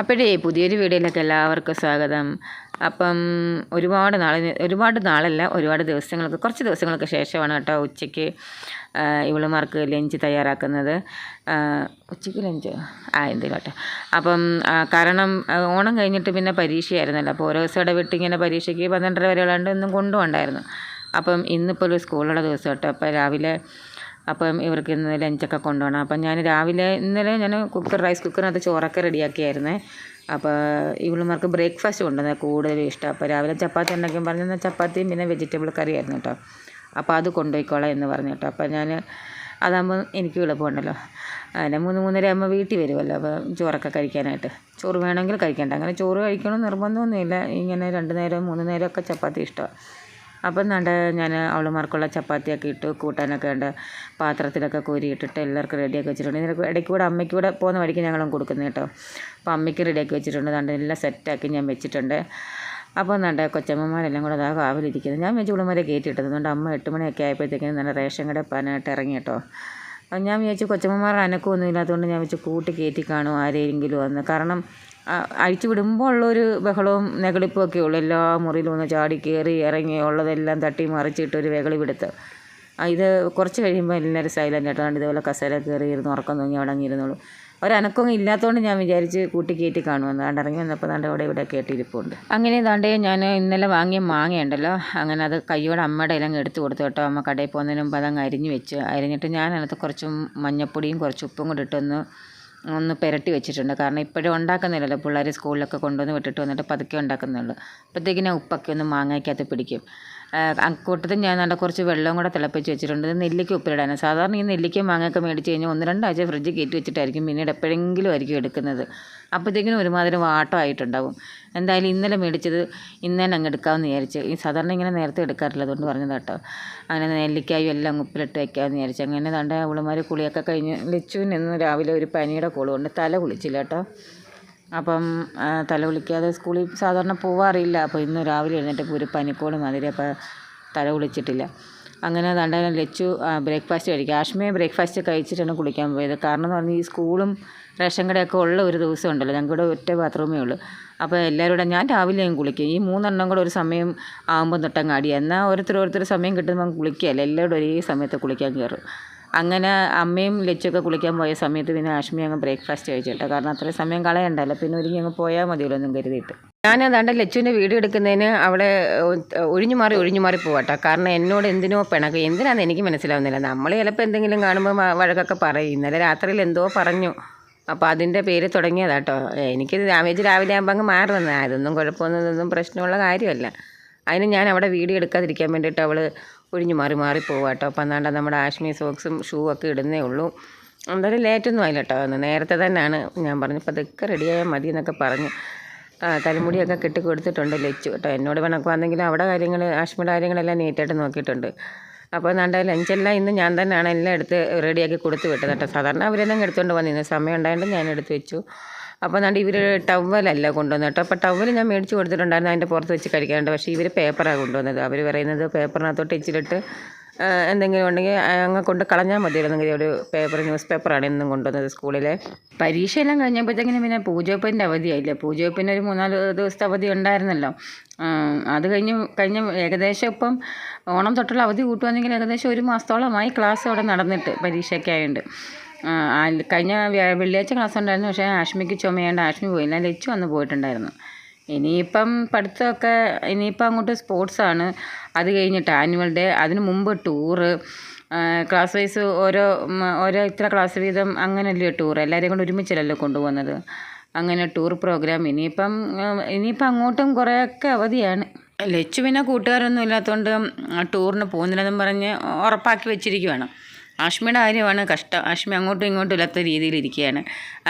അപ്പോഴേ പുതിയൊരു വീഡിയോയിലേക്ക് എല്ലാവർക്കും സ്വാഗതം. അപ്പം ഒരുപാട് നാളെ ഒരുപാട് നാളല്ല ഒരുപാട് ദിവസങ്ങൾക്ക് കുറച്ച് ദിവസങ്ങൾക്ക് ശേഷമാണ് കേട്ടോ ഉച്ചയ്ക്ക് ഇവളുമാർക്ക് ലഞ്ച് തയ്യാറാക്കുന്നത്. ഉച്ചയ്ക്ക് ലഞ്ച്? ആ എന്തെങ്കിലും അപ്പം കാരണം ഓണം കഴിഞ്ഞിട്ട് പിന്നെ പരീക്ഷയായിരുന്നല്ലോ. അപ്പോൾ ഓരോ ദിവസം ഇടവിട്ട് ഇങ്ങനെ പരീക്ഷയ്ക്ക് പന്ത്രണ്ടര വരെ ഉള്ളതുകൊണ്ട് ഒന്നും കൊണ്ടുപോകണ്ടായിരുന്നു. അപ്പം ഇന്നിപ്പോൾ ഒരു സ്കൂളുള്ള ദിവസം കേട്ടോ. അപ്പോൾ രാവിലെ അപ്പം ഇവർക്ക് ഇന്ന് ലഞ്ചൊക്കെ കൊണ്ടുപോകണം. അപ്പം ഞാൻ രാവിലെ ഇന്നലെ ഞാൻ കുക്കർ റൈസ് കുക്കറിനകത്ത് ചോറൊക്കെ റെഡിയാക്കിയായിരുന്നേ അപ്പോൾ ഇവളുമാർക്ക് ബ്രേക്ക്ഫാസ്റ്റ് കൊണ്ടുവന്നത് കൂടുതലും ഇഷ്ടം. അപ്പോൾ രാവിലെ ചപ്പാത്തി ഉണ്ടാക്കി പറഞ്ഞാൽ ചപ്പാത്തിയും പിന്നെ വെജിറ്റബിൾ കറി ആയിരുന്നു കേട്ടോ. അപ്പോൾ അത് കൊണ്ടുപോയിക്കോളാം എന്ന് പറഞ്ഞു കേട്ടോ. അപ്പോൾ ഞാൻ അതാകുമ്പോൾ എനിക്ക് എളുപ്പമുണ്ടല്ലോ. അതിന്റെ മൂന്ന് മൂന്നര ആകുമ്പോൾ വീട്ടിൽ വരുമല്ലോ അപ്പോൾ ചോറൊക്കെ കഴിക്കാനായിട്ട്. ചോറ് വേണമെങ്കിൽ കഴിക്കണ്ട. അങ്ങനെ ചോറ് കഴിക്കണം നിർബന്ധമൊന്നുമില്ല. ഇങ്ങനെ രണ്ട് നേരം മൂന്ന് നേരമൊക്കെ ചപ്പാത്തി ഇഷ്ടമാണ്. അപ്പം നട ഞാൻ അവളുമാർക്കുള്ള ചപ്പാത്തിയൊക്കെ ഇട്ട് കൂട്ടാനൊക്കെ ഉണ്ട് പാത്രത്തിലൊക്കെ കോരിയിട്ടിട്ട് എല്ലാവർക്കും റെഡിയാക്കി വെച്ചിട്ടുണ്ട്. ഇതിനൊക്കെ ഇടയ്ക്ക് കൂടെ അമ്മയ്ക്ക് കൂടെ പോകുന്ന വഴിക്ക് ഞങ്ങളും കൊടുക്കുന്നത് കേട്ടോ. അപ്പോൾ അമ്മയ്ക്ക് റെഡിയാക്കി വെച്ചിട്ടുണ്ട്. ദാണ്ട് എല്ലാം സെറ്റാക്കി ഞാൻ വെച്ചിട്ടുണ്ട്. അപ്പോൾ നണ്ട കൊച്ചമ്മമാരെല്ലാം കൂടെ അതാ കാവിലിരിക്കുന്നത് ഞാൻ വെച്ച് ഇവിടെമാരെ കയറ്റിയിട്ടത്. അതുകൊണ്ട് അമ്മ എട്ട് മണിയൊക്കെ ആയപ്പോഴത്തേക്കും നല്ല റേഷൻ കട പനായിട്ട് ഇറങ്ങി കേട്ടോ. ഞാൻ വിചാരിച്ചു കൊച്ചമ്മമാരുടെ അനക്കമൊന്നും ഇല്ലാത്തതുകൊണ്ട് ഞാൻ വെച്ച് കൂട്ടി കയറ്റി കാണും ആരെങ്കിലും വന്ന്. കാരണം അഴിച്ചു വിടുമ്പോൾ ഉള്ളൊരു ബഹളവും നെകളിപ്പും ഒക്കെ ഉള്ളു. എല്ലാ മുറിയിലും ഒന്ന് ചാടി കയറി ഇറങ്ങി ഉള്ളതെല്ലാം തട്ടി മറിച്ചിട്ടൊരു വെകളി പിടുത്തം. ഇത് കുറച്ച് കഴിയുമ്പോൾ എല്ലാവരും സൈലന്റ് ആയിട്ടാണ് ഇതുപോലെ കസേര കയറി ഇരുന്ന് ഉറക്കം തൂങ്ങി അവിടെ അങ്ങിരുന്നുള്ളൂ ഒരനക്കവും ഇല്ലാത്തതുകൊണ്ട് ഞാൻ വിചാരിച്ച് കൂട്ടി കയറ്റി കാണുമെന്ന് അതുകൊണ്ട് ഇറങ്ങി വന്നപ്പോൾ ദാണ്ട് അവിടെ ഇവിടെ കേട്ടിരിപ്പുണ്ട്. അങ്ങനെ ദാണ്ടേ ഞാൻ ഇന്നലെ വാങ്ങിയ മാങ്ങയുണ്ടല്ലോ അങ്ങനെ അത് കയ്യോടെ അമ്മയുടെ ഇലങ്ങ് എടുത്ത് കൊടുത്തു കേട്ടോ. അമ്മ കടയിൽ പോകുന്നതിന് മുമ്പ് അതങ്ങ് അരിഞ്ഞ് വെച്ച്. അരിഞ്ഞിട്ട് ഞാൻ കുറച്ച് മഞ്ഞപ്പൊടിയും കുറച്ച് ഉപ്പും കൂടി ഇട്ടൊന്ന് ഒന്ന് പുരട്ടി വെച്ചിട്ടുണ്ട്. കാരണം ഇപ്പോഴും ഉണ്ടാക്കുന്നില്ലല്ലോ. പിള്ളേർ സ്കൂളിലൊക്കെ കൊണ്ടുവന്ന് വിട്ടിട്ട് വന്നിട്ട് പതുക്കെ ഉണ്ടാക്കുന്നുള്ളൂ. അപ്പോഴത്തേക്കിനും ഉപ്പൊക്കെ ഒന്ന് മാങ്ങയ്ക്കകത്ത് പിടിക്കും. അക്കൂട്ടത്തിൽ ഞാൻ നല്ല കുറച്ച് വെള്ളവും കൂടെ തിളപ്പിച്ച് വെച്ചിട്ടുണ്ട്. നെല്ലിക്ക ഉപ്പിലിടാനാണ് സാധാരണ ഈ നെല്ലിക്ക മാങ്ങയൊക്കെ മേടിച്ച് കഴിഞ്ഞാൽ ഒന്ന് രണ്ടാഴ്ച ഫ്രിഡ്ജിൽ കയറ്റി വെച്ചിട്ടായിരിക്കും പിന്നീട് എപ്പോഴെങ്കിലും ആയിരിക്കും എടുക്കുന്നത്. അപ്പോഴത്തേക്കിനും ഒരുമാതിരി വാട്ടമായിട്ടുണ്ടാവും എന്തായാലും ഇന്നലെ മേടിച്ചത് ഇന്നലെ അങ്ങ് എടുക്കാമെന്ന് വിചാരിച്ച്. ഈ സാധാരണ ഇങ്ങനെ നേരത്തെ എടുക്കാറില്ല അതുകൊണ്ട് പറഞ്ഞത് കേട്ടോ. അങ്ങനെ നെല്ലിക്കായും എല്ലാം ഉപ്പിലിട്ട് വയ്ക്കാമെന്ന് വിചാരിച്ചു. അങ്ങനെ തണ്ട അവളുമാർ കുളിയൊക്കെ കഴിഞ്ഞ് ലച്ചുവിന് രാവിലെ ഒരു പനിയുടെ കോൾ കൊണ്ട് തല കുളിച്ചില്ല കേട്ടോ. അപ്പം തലകുളിക്കാതെ തല കുളിക്കാതെ സ്കൂളിൽ സാധാരണ പോവാറില്ല അപ്പോൾ ഇന്ന് രാവിലെ എഴുന്നേറ്റപ്പോൾ ഒരു പനിക്കോൾ മാതിരി അപ്പോൾ തല കുളിച്ചിട്ടില്ല. അങ്ങനെ ദണ്ട ലച്ചു ബ്രേക്ക്ഫാസ്റ്റ് കഴിക്കുക ആഷ്മയെ ബ്രേക്ക്ഫാസ്റ്റ് കഴിച്ചിട്ടാണ് കുളിക്കാൻ പോയത്. കാരണം എന്ന് പറഞ്ഞാൽ ഈ സ്കൂളും റേഷൻ കടയൊക്കെ ഉള്ള ഒരു ദിവസം ഉണ്ടല്ലോ. ഇവിടെ ഒറ്റ ബാത്റൂമേ ഉള്ളൂ. അപ്പോൾ എല്ലാവരും കൂടെ ഞാൻ രാവിലെയും കുളിക്കും. ഈ മൂന്നെണ്ണം കൂടെ ഒരു സമയം ആകുമ്പോൾ തൊട്ടങ്ങാടി എന്നാൽ ഓരോരുത്തർ ഓരോരുത്തർ സമയം കിട്ടുമ്പോൾ കുളിക്കുകയല്ല. എല്ലാവരും ഒരേ സമയത്ത് കുളിക്കാൻ കയറും. അങ്ങനെ അമ്മയും ലച്ചൊക്കെ കുളിക്കാൻ പോയ സമയത്ത് പിന്നെ ആഷ്മി അങ്ങ് ബ്രേക്ക്ഫാസ്റ്റ് കഴിച്ചിട്ടോ കാരണം അത്രയും സമയം കളയണ്ടല്ലോ പിന്നെ ഒരുങ്ങി അങ്ങ് പോയാൽ മതിയല്ലോ എന്നും കരുതിയിട്ട്. ഞാൻ അതാണ്ട് ലച്ചുവിന്റെ വീഡിയോ എടുക്കുന്നതിന് അവിടെ ഒഴിഞ്ഞു മാറി ഒഴിഞ്ഞു മാറി പോവാട്ടോ. കാരണം എന്നോട് എന്തിനോ പിണക്ക്. എന്തിനാണെന്ന് എനിക്ക് മനസ്സിലാവുന്നില്ല. നമ്മൾ ചിലപ്പോൾ എന്തെങ്കിലും കാണുമ്പോൾ വഴക്കൊക്കെ പറയും. ഇന്നലെ രാത്രിയിൽ എന്തോ പറഞ്ഞു. അപ്പോൾ അതിന്റെ പേര് തുടങ്ങിയതാട്ടോ. എനിക്ക് രാമേജ് രാവിലെ ആകുമ്പോൾ അങ്ങ് മാറി വന്നതാണ് അതൊന്നും കുഴപ്പമൊന്നും പ്രശ്നമുള്ള കാര്യമല്ല. അതിന് ഞാൻ അവിടെ വീഡിയോ എടുക്കാതിരിക്കാൻ വേണ്ടിയിട്ട് അവൾ ഒഴിഞ്ഞു മാറി മാറി പോവാട്ടോ അപ്പം അന്നാണ്ട് നമ്മുടെ ആഷ്മി സോക്സും ഷൂ ഒക്കെ ഇടുന്നേ ഉള്ളൂ. എന്തായാലും ലേറ്റൊന്നും ആയില്ല കേട്ടോ അന്ന് നേരത്തെ തന്നെയാണ് ഞാൻ പറഞ്ഞു അപ്പോൾ അതൊക്കെ റെഡിയായാൽ മതി എന്നൊക്കെ പറഞ്ഞു തലമുടിയൊക്കെ കെട്ടി കൊടുത്തിട്ടുണ്ട് ലച്ചു കേട്ടോ എന്നോട് വന്നെങ്കിലും അവിടെ കാര്യങ്ങൾ ആഷ്മിയുടെ കാര്യങ്ങളെല്ലാം നീറ്റായിട്ട് നോക്കിയിട്ടുണ്ട്. അപ്പോൾ നാണ്ട ലഞ്ചെല്ലാം ഇന്ന് ഞാൻ തന്നെയാണ് എല്ലാം എടുത്ത് റെഡിയാക്കി കൊടുത്ത് വിട്ടത് കേട്ടോ സാധാരണ അവരെല്ലാം എടുത്തുകൊണ്ട് വന്നിരുന്നു സമയം ഉണ്ടായതുകൊണ്ട് ഞാൻ എടുത്ത് വെച്ചു. അപ്പോൾ എന്നാണ്ട് ഇവർ ടവലല്ല കൊണ്ടുവന്നത് കേട്ടോ. അപ്പോൾ ടവൽ ഞാൻ മേടിച്ച് കൊടുത്തിട്ടുണ്ടായിരുന്നു അതിന്റെ പുറത്ത് വെച്ച് കഴിക്കാറുണ്ട് പക്ഷേ ഇവർ പേപ്പറാണ് കൊണ്ടുവന്നത്. അവർ പറയുന്നത് പേപ്പറിനകത്തോട്ട് ഇച്ചിലിട്ട് എന്തെങ്കിലും ഉണ്ടെങ്കിൽ അങ്ങ് കൊണ്ട് കളഞ്ഞാൽ മതിയായിരുന്നെങ്കിൽ ഒരു പേപ്പർ ന്യൂസ് പേപ്പറാണ് എന്നും കൊണ്ടുവന്നത് സ്കൂളിലെ. പരീക്ഷയെല്ലാം കഴിഞ്ഞപ്പോഴത്തേക്കിനും പിന്നെ പൂജവെപ്പിന്റെ അവധിയായില്ലേ? പൂജവെപ്പിന് ഒരു മൂന്നാൽ ദിവസത്തെ അവധി ഉണ്ടായിരുന്നല്ലോ. അത് കഴിഞ്ഞ് കഴിഞ്ഞ ഏകദേശം ഇപ്പം ഓണം തൊട്ടുള്ള അവധി കൂട്ടുവാണെങ്കിൽ ഏകദേശം ഒരു മാസത്തോളമായി ക്ലാസ് അവിടെ നടന്നിട്ട് പരീക്ഷയൊക്കെ ആയതുകൊണ്ട് കഴിഞ്ഞ വെള്ളിയാഴ്ച ക്ലാസ് ഉണ്ടായിരുന്നു. പക്ഷേ ആഷ്മിക്ക് ചുമയേണ്ട ആഷ്മി പോയില്ല ലച്ചു അന്ന് പോയിട്ടുണ്ടായിരുന്നു. ഇനിയിപ്പം പഠിത്തമൊക്കെ ഇനിയിപ്പം അങ്ങോട്ട് സ്പോർട്സാണ് അത് കഴിഞ്ഞിട്ട് ആനുവൽ ഡേ അതിന് മുമ്പ് ടൂറ് ക്ലാസ് വൈസ് ഓരോ ഓരോ ഇത്ര ക്ലാസ് വീതം അങ്ങനെയല്ലേ ടൂർ എല്ലാവരെയും കൊണ്ട് ഒരുമിച്ചല്ലല്ലോ കൊണ്ടുപോകുന്നത്. അങ്ങനെ ടൂർ പ്രോഗ്രാം ഇനിയിപ്പം ഇനിയിപ്പം അങ്ങോട്ടും കുറേയൊക്കെ അവധിയാണ്. ലച്ചു പിന്നെ കൂട്ടുകാരൊന്നും ഇല്ലാത്തതുകൊണ്ട് ടൂറിന് പോകുന്നില്ലെന്നും പറഞ്ഞ് ഉറപ്പാക്കി വെച്ചിരിക്കുവാണ്. ആഷ്മിയുടെ കാര്യമാണ് കഷ്ടം. ആഷ്മി അങ്ങോട്ടും ഇങ്ങോട്ടും ഇല്ലാത്ത രീതിയിലിരിക്കുകയാണ്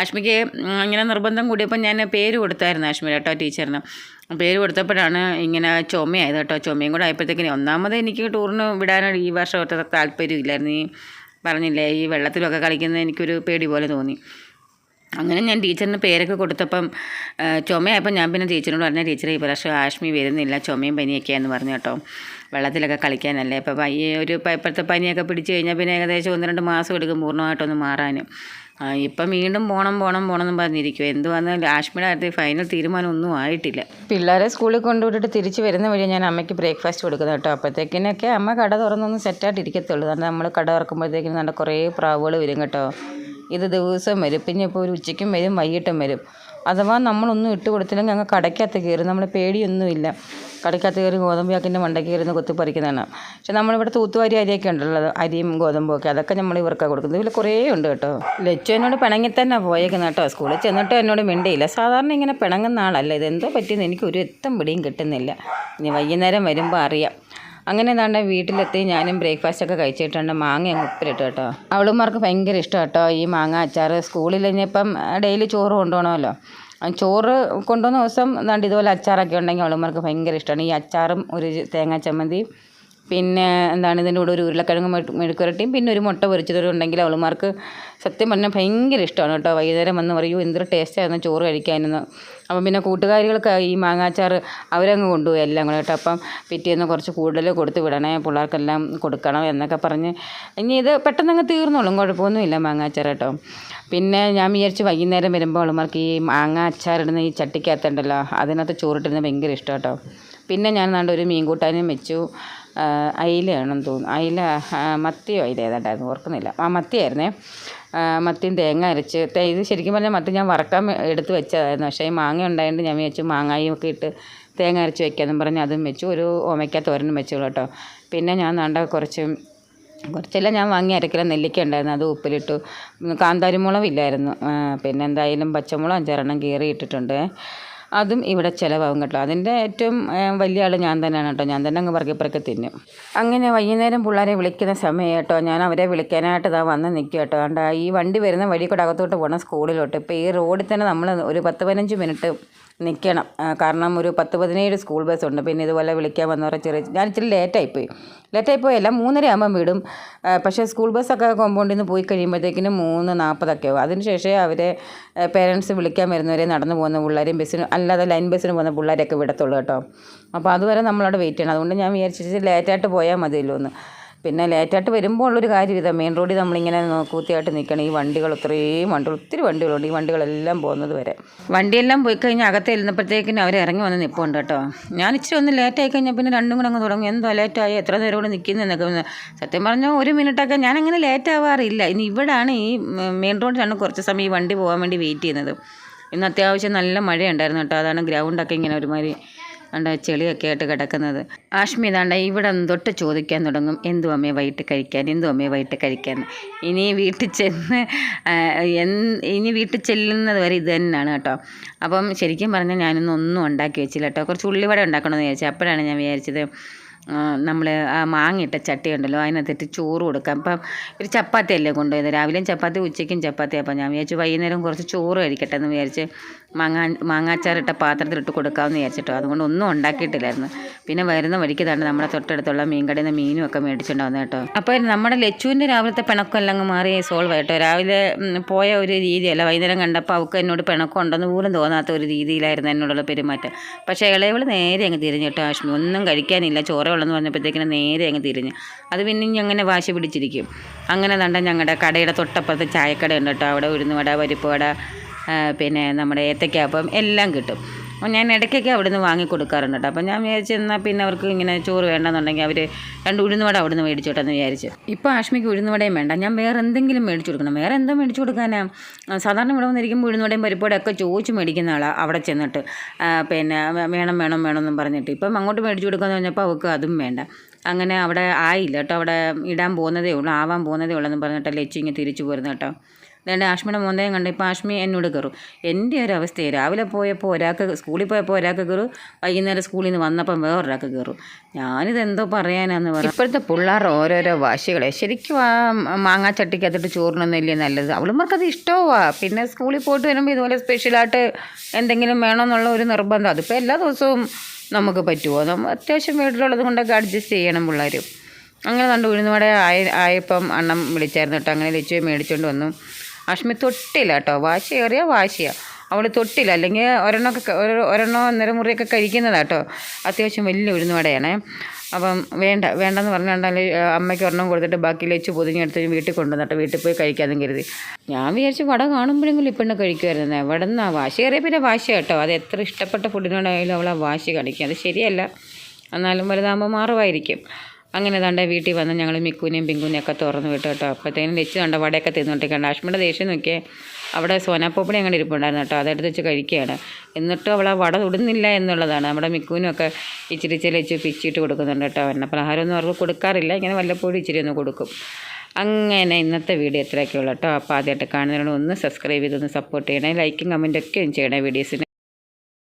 ആഷ്മിക്ക് ഇങ്ങനെ നിർബന്ധം കൂടിയപ്പോൾ ഞാൻ പേര് കൊടുത്തായിരുന്നു ആഷ്മി കേട്ടോ ടീച്ചറിന്. പേര് കൊടുത്തപ്പോഴാണ് ഇങ്ങനെ ചുമയായത് കേട്ടോ. ചുമയും കൂടെ ആയപ്പോഴത്തേക്കിന് ഒന്നാമത് എനിക്ക് ടൂറിന് വിടാനാണ് ഈ വർഷം ഒത്ത താല്പര്യമില്ലായിരുന്നു ഈ പറഞ്ഞില്ലേ ഈ വെള്ളത്തിലൊക്കെ കളിക്കുന്നത് എനിക്കൊരു പേടി പോലെ തോന്നി. അങ്ങനെ ഞാൻ ടീച്ചറിന് പേരൊക്കെ കൊടുത്തപ്പം ചുമയായപ്പോൾ ഞാൻ പിന്നെ ടീച്ചറിനോട് പറഞ്ഞ ടീച്ചറെ ഈ പ്രാവശ്യം ആഷ്മി വരുന്നില്ല ചുമയും പനിയൊക്കെയാണെന്ന് പറഞ്ഞു കേട്ടോ. വെള്ളത്തിലൊക്കെ കളിക്കാനല്ലേ? ഇപ്പോൾ ഈ ഒരു ഇപ്പോഴത്തെ പനിയൊക്കെ പിടിച്ച് കഴിഞ്ഞാൽ പിന്നെ ഏകദേശം ഒന്ന് രണ്ട് മാസം എടുക്കും പൂർണമായിട്ടൊന്ന് മാറാൻ ഇപ്പം വീണ്ടും പോകണം പോകണം പോകണം എന്ന് പറഞ്ഞിരിക്കും എന്തുവാന്ന് ആഷ്മിയുടെ കാര്യത്തിൽ ഫൈനൽ തീരുമാനം ഒന്നും ആയിട്ടില്ല. പിള്ളേരെ സ്കൂളിൽ കൊണ്ടുവിട്ടിട്ട് തിരിച്ച് വരുന്ന വഴി ഞാൻ അമ്മയ്ക്ക് ബ്രേക്ക്ഫാസ്റ്റ് കൊടുക്കുന്നത് കേട്ടോ. അപ്പോഴത്തേക്കിനൊക്കെ അമ്മ കട തുറന്നൊന്നും സെറ്റായിട്ട് ഇരിക്കത്തുള്ളൂ കാരണം നമ്മൾ കട തുറക്കുമ്പോഴത്തേക്കും നല്ല കുറേ പ്രാവുകൾ വരും കേട്ടോ. ഇത് ദിവസം വരും. പിന്നെ ഇപ്പോൾ ഒരു ഉച്ചയ്ക്കും വരും വൈകിട്ടും വരും. അഥവാ നമ്മളൊന്നും ഇട്ട് കൊടുത്തില്ലെങ്കിൽ അങ്ങ് കടയ്ക്കകത്ത് കയറും. നമ്മൾ പേടിയൊന്നുമില്ല. കടയ്ക്കകത്ത് കയറി ഗോതമ്പ് ചാക്കിന്റെ മണ്ടയ്ക്ക് കയറി കൊത്തി പറിക്കുന്നതാണ്. പക്ഷെ നമ്മളിവിടെ തൂത്തുവാരി അരിയൊക്കെ ഉണ്ടല്ലോ അരിയും ഗോതമ്പും ഒക്കെ അതൊക്കെ നമ്മൾ ഇവർക്കാണ് കൊടുക്കുന്നത്. ഇതിൽ കുറേ ഉണ്ട് കേട്ടോ. ലച്ചു എന്നോട് പിണങ്ങി തന്നെ പോയേക്കുന്നത് കേട്ടോ സ്കൂളിൽ. ചെന്നിട്ട് എന്നോട് മിണ്ടിയില്ല. സാധാരണ ഇങ്ങനെ പിണങ്ങുന്ന ആളല്ല. ഇതെന്തോ പറ്റിയെന്ന് എനിക്ക് ഒരു എത്തം പിടിയും കിട്ടുന്നില്ല. ഇനി വൈകുന്നേരം വരുമ്പോൾ അറിയാം. അങ്ങനെ എന്താണ്ട് വീട്ടിലെത്തി ഞാനും ബ്രേക്ക്ഫാസ്റ്റ് ഒക്കെ കഴിച്ചിട്ടുണ്ട്. മാങ്ങ അങ്ങ് ഉപ്പിലിട്ട് കേട്ടോ. അവളുമാർക്ക് ഭയങ്കര ഇഷ്ടം കേട്ടോ ഈ മാങ്ങ അച്ചാർ സ്കൂളിൽ ഇനിയിപ്പം ഡെയിലി ചോറ് കൊണ്ടുപോകണമല്ലോ. ചോറ് കൊണ്ടുവന്ന ദിവസം എന്താണ്ട് ഇതുപോലെ അച്ചാറൊക്കെ ഉണ്ടെങ്കിൽ അവളുമാർക്ക് ഭയങ്കര ഇഷ്ടമാണ് ഈ അച്ചാറും ഒരു തേങ്ങാ ചമ്മന്തി പിന്നെ എന്താണ് ഇതിന്റെ കൂടെ ഒരു ഉരുളക്കിഴങ്ങ് മെഴു- മെഴുക്കുരട്ടിയും പിന്നെ ഒരു മുട്ട പൊരിച്ചതും ഉണ്ടെങ്കിൽ അവളുമാർക്ക് സത്യം പറഞ്ഞാൽ ഭയങ്കര ഇഷ്ടമാണ് കേട്ടോ. വൈകുന്നേരം വന്ന് പറയൂ എന്തൊരു ടേസ്റ്റായിരുന്നു ചോറ് കഴിക്കാനെന്ന്. അപ്പം പിന്നെ കൂട്ടുകാരികൾക്ക് ഈ മാങ്ങാച്ചാർ അവരങ്ങ് കൊണ്ടുപോയി എല്ലാം കൂടെ കേട്ടോ. അപ്പം പിറ്റേന്ന് കുറച്ച് കൂടുതൽ കൊടുത്ത് വിടണേ പിള്ളേർക്കെല്ലാം കൊടുക്കണം എന്നൊക്കെ പറഞ്ഞ്. ഇനി ഇത് പെട്ടെന്നങ്ങ് തീർന്നോളും കുഴപ്പമൊന്നുമില്ല മാങ്ങാച്ചാർ കേട്ടോ. പിന്നെ ഞാൻ വിചാരിച്ചു വൈകുന്നേരം വരുമ്പോൾ അവളുമാർക്ക് ഈ മാങ്ങ അച്ചാറിടുന്ന ഈ ചട്ടിക്കകത്തുണ്ടല്ലോ അതിനകത്ത് ചോറിട്ടിരുന്നത് ഭയങ്കര ഇഷ്ടം കേട്ടോ പിന്നെ ഞാൻ നാണ്ട് ഒരു മീൻ കൂട്ടാനും വെച്ചു അയിലയാണെന്ന് തോന്നുന്നു. അയില മത്തിയോ അയില ഏതാണ്ടായിരുന്നു? ഓർക്കുന്നില്ല. ആ മത്തിയായിരുന്നേ. മത്തിയും തേങ്ങ അരച്ച്. ഇത് ശരിക്കും പറഞ്ഞാൽ മത്തി ഞാൻ വറക്കാൻ എടുത്ത് വെച്ചതായിരുന്നു. പക്ഷേ ഈ മാങ്ങ ഉണ്ടായതുകൊണ്ട് ഞാൻ വിചാരിച്ചു മാങ്ങായും ഒക്കെ ഇട്ട് തേങ്ങ അരച്ച് വെക്കാമെന്നും പറഞ്ഞ് അതും വെച്ചു. ഒരു ഓമയ്ക്ക തോരനും വെച്ചു കേട്ടോ പിന്നെ ഞാൻ നാണ്ട കുറച്ച് കുറച്ചെല്ലാം ഞാൻ വാങ്ങി അരക്കിലോ നെല്ലിക്ക ഉണ്ടായിരുന്നു. അത് ഉപ്പിലിട്ടു. ഉം, കാന്താരിമുളകില്ലായിരുന്നു. ആ, പിന്നെ എന്തായാലും പച്ചമുളക് അഞ്ചാറെണ്ണം കീറി ഇട്ടിട്ടുണ്ട്. അതും ഇവിടെ ചിലവാകും കേട്ടോ. അതിന്റെ ഏറ്റവും വലിയ ആൾ ഞാൻ തന്നെയാണ് കേട്ടോ. ഞാൻ തന്നെ അങ്ങ് പറക്കി പറക്കി തിന്നും. അങ്ങനെ വൈകുന്നേരം പിള്ളേരെ വിളിക്കുന്ന സമയം കേട്ടോ. ഞാൻ അവരെ വിളിക്കാനായിട്ട് ഇതാ വന്ന് നിൽക്കും കേട്ടോ. അതുകൊണ്ട് ഈ വണ്ടി വരുന്ന വഴി കൂടെ അകത്തോട്ട് പോകണം സ്കൂളിലോട്ട്. ഇപ്പോൾ ഈ റോഡിൽ തന്നെ നമ്മൾ ഒരു പത്ത് പതിനഞ്ച് മിനിറ്റ് നിൽക്കണം കാരണം ഒരു പത്ത് പതിനേഴ് സ്കൂൾ ബസ് ഉണ്ട്. പിന്നെ ഇതുപോലെ വിളിക്കാൻ വന്നവരെ ചെറിയ ഞാൻ ഇച്ചിരി ലേറ്റായിപ്പോയി ലേറ്റായി പോയല്ല മൂന്നര ആകുമ്പം വിടും. പക്ഷേ സ്കൂൾ ബസ്സൊക്കെ കോമ്പൗണ്ടിൽ നിന്ന് പോയി കഴിയുമ്പോഴത്തേക്കിനും മൂന്ന് നാൽപ്പതൊക്കെ ആവും. അതിനുശേഷം അവരെ പേരൻസ് വിളിക്കാൻ വരുന്നവരെ നടന്നു പോകുന്ന പിള്ളേരെയും ബസ്സിന് അല്ലാതെ ലൈൻ ബസ്സിന് പോകുന്ന പിള്ളേരെയൊക്കെ വിടത്തുള്ളൂ കേട്ടോ. അപ്പോൾ അതുവരെ നമ്മളവിടെ വെയിറ്റ് ചെയ്യണം. അതുകൊണ്ട് ഞാൻ വിചാരിച്ചിട്ട് ലേറ്റായിട്ട് പോയാൽ മതിയല്ലോ എന്ന് പിന്നെ ലേറ്റായിട്ട് വരുമ്പോൾ ഉള്ളൊരു കാര്യം ഇതാ മെയിൻ റോഡിൽ നമ്മളിങ്ങനെ കൂത്തിയായിട്ട് നിൽക്കണം ഈ വണ്ടികൾ ഇത്രയും വണ്ടികൾ ഒത്തിരി വണ്ടികളുണ്ട്. ഈ വണ്ടികളെല്ലാം പോകുന്നത് വരെ. വണ്ടിയെല്ലാം പോയി കഴിഞ്ഞാൽ അകത്ത് ഇരുന്നപ്പോഴത്തേക്കിനും അവർ ഇറങ്ങി വന്ന് നിൽപ്പുണ്ട് കേട്ടോ. ഞാൻ ഇച്ചിരി ഒന്ന് ലേറ്റായി കഴിഞ്ഞാൽ പിന്നെ രണ്ടും കൂടെ അങ്ങ് തുടങ്ങി. എന്തോ ലേറ്റായി എത്ര നേരം കൂടെ നിൽക്കുന്നു എന്നൊക്കെ സത്യം പറഞ്ഞാൽ ഒരു മിനിറ്റൊക്കെ ഞാൻ അങ്ങനെ ലേറ്റ് ആവാറില്ല. ഇനി ഇവിടാണ് ഈ മെയിൻ റോഡിലാണ് കുറച്ച് സമയം ഈ വണ്ടി പോകാൻ വേണ്ടി വെയിറ്റ് ചെയ്യുന്നത്. ഇന്ന് അത്യാവശ്യം നല്ല മഴയുണ്ടായിരുന്നു കേട്ടോ. അതാണ് ഗ്രൗണ്ടൊക്കെ ഇങ്ങനെ ഒരുമാതിരി കണ്ട ചെളിയൊക്കെ ആയിട്ട് കിടക്കുന്നത്. ആഷ്മി ഇതാണ്ട ഇവിടെ തൊട്ട് ചോദിക്കാൻ തുടങ്ങും. എന്തു അമ്മയെ വൈകിട്ട് കഴിക്കാൻ? എന്തു അമ്മയെ വൈകിട്ട് കഴിക്കാൻ? ഇനി വീട്ടിൽ ചെന്ന് ഇനി വീട്ടിൽ ചെല്ലുന്നത് വരെ ഇത് തന്നെയാണ് കേട്ടോ. അപ്പം ശരിക്കും പറഞ്ഞാൽ ഞാനൊന്നും ഒന്നും ഉണ്ടാക്കി വെച്ചില്ല കേട്ടോ. കുറച്ച് ഉള്ളിവട ഉണ്ടാക്കണമെന്ന് വിചാരിച്ചു. അപ്പോഴാണ് ഞാൻ വിചാരിച്ചത് നമ്മൾ ആ മാങ്ങിയിട്ട ചട്ടി ഉണ്ടല്ലോ അതിനകത്തിട്ട് ചോറ് കൊടുക്കാം. അപ്പം ഒരു ചപ്പാത്തി അല്ലേ കൊണ്ടുപോയത്? രാവിലെയും ചപ്പാത്തി ഉച്ചയ്ക്കും ചപ്പാത്തി. അപ്പം ഞാൻ വിചാരിച്ചു വൈകുന്നേരം കുറച്ച് ചോറ് കഴിക്കട്ടെ എന്ന് വിചാരിച്ച് മാങ്ങാ മാങ്ങാച്ചാറിട്ട പാത്രത്തിലിട്ട് കൊടുക്കാമെന്ന് വിചാരിച്ചിട്ടോ. അതുകൊണ്ട് ഒന്നും ഉണ്ടാക്കിയിട്ടില്ലായിരുന്നു. പിന്നെ വരുന്ന വഴിക്ക് തന്നെ നമ്മുടെ തൊട്ടടുത്തുള്ള മീൻകടയിൽ നിന്ന് മീനും ഒക്കെ മേടിച്ചിട്ടുണ്ടാവുന്ന കേട്ടോ. അപ്പോൾ നമ്മുടെ ലച്ചുവിന്റെ രാവിലത്തെ പിണക്കമെല്ലാം അങ്ങ് മാറി സോൾവ് ആയിട്ടോ രാവിലെ പോയ ഒരു രീതിയല്ല. വൈകുന്നേരം കണ്ടപ്പോൾ അവൾക്ക് എന്നോട് പിണക്കം ഉണ്ടെന്ന് പോലും തോന്നാത്ത ഒരു രീതിയിലായിരുന്നു എന്നോടുള്ള പെരുമാറ്റം. പക്ഷേ ഇളയവൾ നേരെ അങ്ങ് തിരിഞ്ഞിട്ടോ ഒന്നും കഴിക്കാനില്ല. ചോറ ഉള്ളെന്ന് പറഞ്ഞപ്പോഴത്തേക്കിനും നേരെ അങ്ങ് തിരിഞ്ഞ്. അത് പിന്നെ അങ്ങനെ വാശി പിടിച്ചിരിക്കും. അങ്ങനെ കണ്ട ഞങ്ങളുടെ കടയുടെ തൊട്ടപ്പുറത്ത് ചായക്കട ഉണ്ട് കേട്ടോ. അവിടെ ഉഴുന്നുവട പരിപ്പ് വട ആ, പിന്നെ നമ്മുടെ ഏത്തയ്ക്കാപ്പം എല്ലാം കിട്ടും. അപ്പോൾ ഞാൻ ഇടയ്ക്കൊക്കെ അവിടെ നിന്ന് വാങ്ങി കൊടുക്കാറുണ്ട് കേട്ടോ. അപ്പോൾ ഞാൻ വിചാരിച്ചു എന്നാൽ പിന്നെ അവർക്ക് ഇങ്ങനെ ചോറ് വേണ്ടെന്നുണ്ടെങ്കിൽ അവർ രണ്ട് ഉഴുന്നുവട അവിടെ നിന്ന് മേടിച്ചോട്ടെന്ന് വിചാരിച്ചു. ഇപ്പോൾ ആഷ്മിക്ക് ഉഴുന്നുവടയും വേണ്ട. ഞാൻ വേറെ എന്തെങ്കിലും മേടിച്ചു കൊടുക്കണം. വേറെ എന്തോ മേടിച്ചു കൊടുക്കാനാ. സാധാരണ ഇവിടെ വന്നിരിക്കുമ്പോൾ ഉഴുന്നുവടയും പരിപ്പോടയും ഒക്കെ ചോദിച്ച് മേടിക്കുന്ന ആളാണ് അവിടെ ചെന്നിട്ട്. പിന്നെ വേണം വേണം വേണം എന്നും പറഞ്ഞിട്ട്. ഇപ്പം അങ്ങോട്ട് മേടിച്ചു കൊടുക്കാന്ന് പറഞ്ഞപ്പോൾ അവൾക്ക് അതും വേണ്ട. അങ്ങനെ അവിടെ ആയില്ല കേട്ടോ. അവിടെ ഇടാൻ പോകുന്നതേ ഉള്ളൂ ആവാൻ പോകുന്നതേ ഉള്ളൂ എന്ന് പറഞ്ഞിട്ട് ലച്ചു ഇങ്ങനെ തിരിച്ചു പോരുന്നു കേട്ടോ. അതുകൊണ്ട് ആഷ്മിയുടെ മോന്തയും കണ്ട് ഇപ്പോൾ ആഷ്മി എന്നോട് കയറും. എന്റെ ഒരു അവസ്ഥയെ രാവിലെ പോയപ്പോൾ ഒരാൾക്ക് സ്കൂളിൽ പോയപ്പോൾ ഒരാൾക്ക് കയറും വൈകുന്നേരം സ്കൂളിൽ നിന്ന് വന്നപ്പം വേറൊരാൾക്ക് കയറും. ഞാനിത് എന്തോ പറയാനാന്ന് പറഞ്ഞു ഇപ്പോഴത്തെ പിള്ളേർ ഓരോരോ വാശികളെ ശരിക്കും ആ മാങ്ങാ ചട്ടിക്കകത്തിട്ട് ചോറിനൊന്നുമില്ലേ നല്ലത്? അവളുമാർക്കത് ഇഷ്ടമാവാ പിന്നെ സ്കൂളിൽ പോയിട്ട് വരുമ്പോൾ ഇതുപോലെ സ്പെഷ്യലായിട്ട് എന്തെങ്കിലും വേണമെന്നുള്ള ഒരു നിർബന്ധം. അതിപ്പോൾ എല്ലാ ദിവസവും നമുക്ക് പറ്റുമോ നമ്മൾ അത്യാവശ്യം വീട്ടിലുള്ളത് കൊണ്ടൊക്കെ അഡ്ജസ്റ്റ് ചെയ്യണം പിള്ളേർ അങ്ങനെ കണ്ട് ഉഴുന്നുവട ആയ ആയപ്പം അണ്ണം വിളിച്ചായിരുന്നു കേട്ടോ. അങ്ങനെ ലച്ചുവെ മേടിച്ചുകൊണ്ട് വന്നു. അഷ്മി തൊട്ടില്ല കേട്ടോ. വാശി കയറിയ വാശിയാണ് അവൾ തൊട്ടില്ല. അല്ലെങ്കിൽ ഒരെണ്ണമൊക്കെ ഒരെണ്ണോ ഒന്നര മുറിയൊക്കെ കഴിക്കുന്നതാണ് കേട്ടോ. അത്യാവശ്യം വലിയ ഉഴുന്നുവടയാണേ. അപ്പം വേണ്ട വേണ്ടെന്ന് പറഞ്ഞാൽ അമ്മയ്ക്ക് ഒരെണ്ണം കൊടുത്തിട്ട് ബാക്കി ലച്ച് പൊതിഞ്ഞെടുത്ത് വീട്ടിൽ കൊണ്ടുവന്നിട്ട് വീട്ടിൽ പോയി കഴിക്കാമെന്ന് കരുതി. ഞാൻ വിചാരിച്ചു വട കാണുമ്പോഴെങ്കിലും ഇപ്പം കഴിക്കുമായിരുന്നു. എവിടെ നിന്നാണ് വാശി കയറിയ പിന്നെ വാശി കേട്ടോ. അത് എത്ര ഇഷ്ടപ്പെട്ട ഫുഡിനോടായാലും അവൾ ആ വാശി കാണിക്കും. അത് ശരിയല്ല. എന്നാലും വലുതാകുമ്പോൾ മാറുമായിരിക്കും. അങ്ങനെ തണ്ട വീട്ടിൽ വന്ന് ഞങ്ങൾ മിക്കുനെയും പിങ്കുവിനെയും ഒക്കെ തുറന്നു വിട്ടു കേട്ടോ. അപ്പോഴത്തേനും വെച്ച് തണ്ട വടയൊക്കെ തിന്നോണ്ടിരിക്കണ്ട അഷ്മിയുടെ ദേഷ്യം നോക്കിയേ അവിടെ സോനാപ്പൊപ്പിടി അങ്ങനെ ഇരിപ്പുണ്ടായിരുന്നു കേട്ടോ. അതെടുത്ത് വെച്ച് കഴിക്കുകയാണ്. എന്നിട്ടും അവളെ വട തൊടുന്നില്ല എന്നുള്ളതാണ്. നമ്മുടെ മിക്കുവിനൊക്കെ ഇച്ചിരി വെച്ച് പിച്ചിട്ട് കൊടുക്കുന്നുണ്ട് കേട്ടോ. എണ്ണ പലഹാരമൊന്നും അവർക്ക് കൊടുക്കാറില്ല. ഇങ്ങനെ വല്ലപ്പോഴും ഇച്ചിരി ഒന്ന് കൊടുക്കും. അങ്ങനെ ഇന്നത്തെ വീഡിയോ എത്രയൊക്കെയുള്ളൂ കേട്ടോ. അപ്പോൾ ആദ്യമായിട്ട് കാണുന്നതിനോട് ഒന്ന് സബ്സ്ക്രൈബ് ചെയ്തൊന്ന് സപ്പോർട്ട് ചെയ്യണേ. ലൈക്കും കമന്റൊക്കെ ചെയ്യണേ. വീഡിയോസിന്